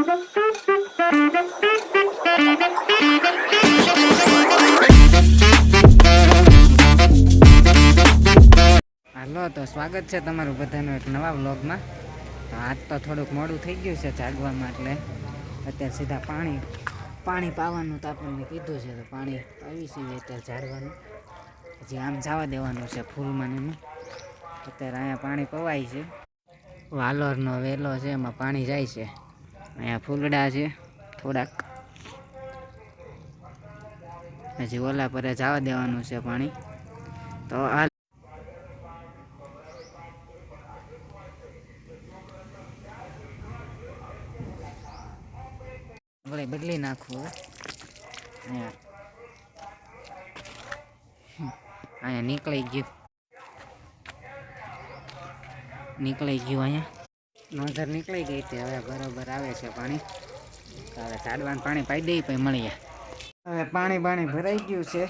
હાલો, તો સ્વાગત છે તમારું બધાનું એક નવા બ્લોગમાં આજ તો થોડુંક મોડું થઈ ગયું છે જાગવામાં, એટલે અત્યારે સીધા પાણી પાણી પાવાનું તો આપણને કીધું છે, તો પાણી પાવી છે અત્યારે ઝાડવાનું પછી આમ જવા દેવાનું છે ફૂલમાં એનું અત્યારે અહીંયા પાણી પવાય છે. વાલોરનો વેલો છે, એમાં પાણી જાય છે. અહીંયા ફૂલડા છે, થોડાક. પછી ઓલા પર જવા દેવાનું છે પાણી. તો આ બદલી નાખવું. અહીંયા નીકળી ગયું. નીકળી ગયું અહીંયા. નોંધર નીકળી ગઈ હતી. હવે બરોબર આવે છે પાણી. હવે સાડવાનું પાણી પાઈ દઈ પછી મળીએ. હવે પાણી પાણી ભરાઈ ગયું છે.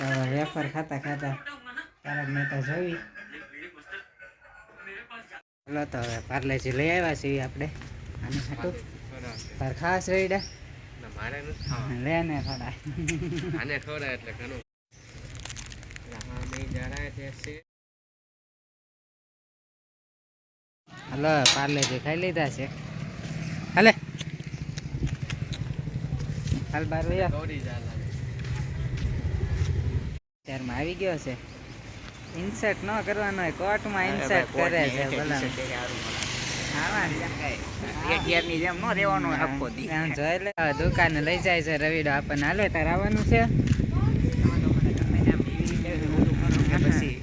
હવે વેફર ખાતા ખાતા તારક મહેતા જોઈ. ચાલો તો હવે પાર્લેજી લઈ આવ્યા છીએ આપણે. આને હાટું તાર ખાસ રેડા લે ને થોડા. આને ખવડાય એટલે ઘણું. હા હલો પાર્લેજી ખાઈ લીધા છે. હાલે. હાલ બાર ત્યારમાં આવી ગયો છે. ઇન્સર્ટ ન કરવાનો હોય કોર્ટમાં ઇન્સર્ટ કરે છે ભલા દુકાને લઈ જાય છે રવિડો. આપણને હાલે તાર આવવાનું છે. પછી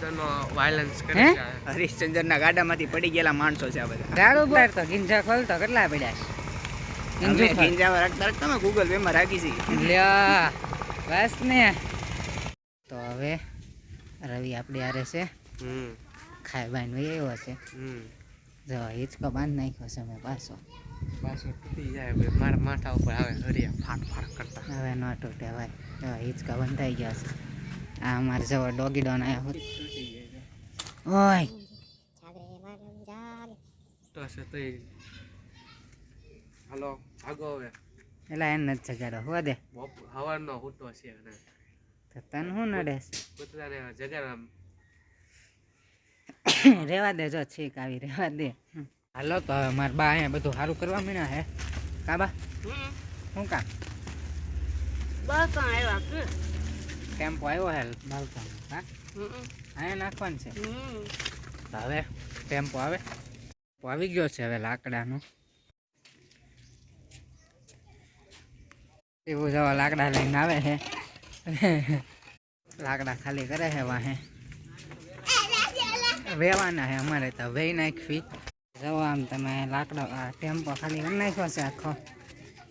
સમજો છો હું શબ્દનો વાયલન્સ કરે છે હરિશ્ચંદ્રના ગાડામાંથી પડી ગયેલા માણસો છે આ બધા. તો ગીંજા કેટલા પડ્યા છે? અમે ગીંજું રાખતા રાખતા અમે ગૂગલ પે માં રાખી છે. લ્યા બસ ને. તો હવે રવિ આપણી હારે છે. હમ. ખાઈ બાઈન આવ્યો છે. હમ. જો હિંચકો બાંધ નાખ્યો છે મેં પાછો. પાછું તૂટી જાય પછી મારા માથા ઉપર આવે હરિયા ફાટ ફાટ કરતા. હવે ન તૂટે ભાઈ હિંચકા બંધાઈ ગયા છે. આ અમારે જવા ડોગી ડોન આવ્યા હોત. ઓય. તો છે તો હાલો આગો હવે. એલા એને નથી જગાડો હોવા દે. બપ- હવારનો હુટો છે અને તો તને શું નડે? કૂતરાને જગાડવા રેવા દે જો છીક આવી રેવા દે. હાલો તો હવે મારા બા અહીંયા બધું સારું કરવા મીના હે. કા બા? શું કામ ટેમ્પો આવ્યો હે બાલકા હા? અહીંયા નાખવાનું છે. હવે ટેમ્પો આવે. ટેમ્પો આવી ગયો છે હવે લાકડાનો. એવું જવા લાકડા લઈને આવે છે. લાકડા ખાલી કરે છે વાહે. વેવાના છે અમારે તો વેઈ નાખવી. જવા આમ તમે લાકડો આ ટેમ્પો ખાલી કરી નાખ્યો છે આખો.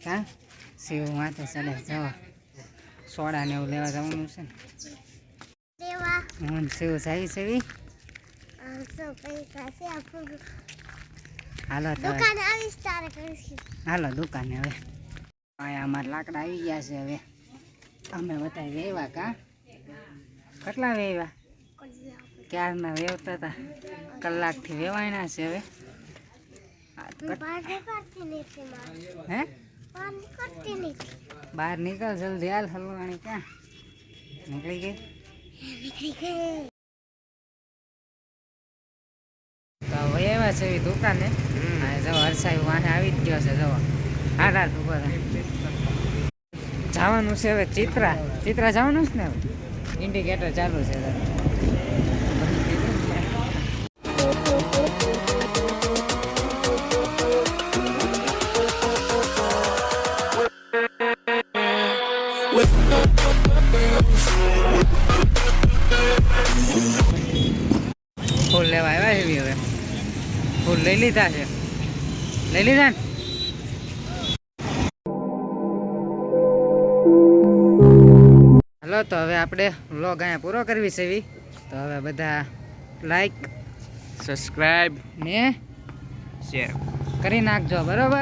હા? શિવ માથે ચડે જવો સોડા ને એવું લેવા જવાનું છે ને. હું શિવ જાય સેવી હાલો હાલો દુકાને હવે. અહીંયા અમારા લાકડા આવી ગયા છે હવે. અમે બધા વેવા કા? કેટલા વેવા? ક્યારના વેવતા હતા કલાકથી વેવાયના છે હવે. હે? બહાર નીકળ જલ્દી હાલ હલવાણી ક્યાં? નીકળી ગઈ? તો હવે એવા છે એવી દુકાને. જો હરસાઈ વાહે આવી જ ગયો છે જો. ઊભો જવાનું છે હવે ચિત્રા. ચિત્રા જવાનું છે ને ઇન્ડિકેટર ચાલુ છે ફૂલ લેવા આવ્યા છે હવે. ફૂલ લઈ લીધા છે. લઈ લીધા ને? હલો તો હવે આપણે વ્લોગ અહીંયા પૂરો કરવી છે એવી તો હવે બધા લાઈક સબસ્ક્રાઈબ ને શેર કરી નાખજો બરોબર?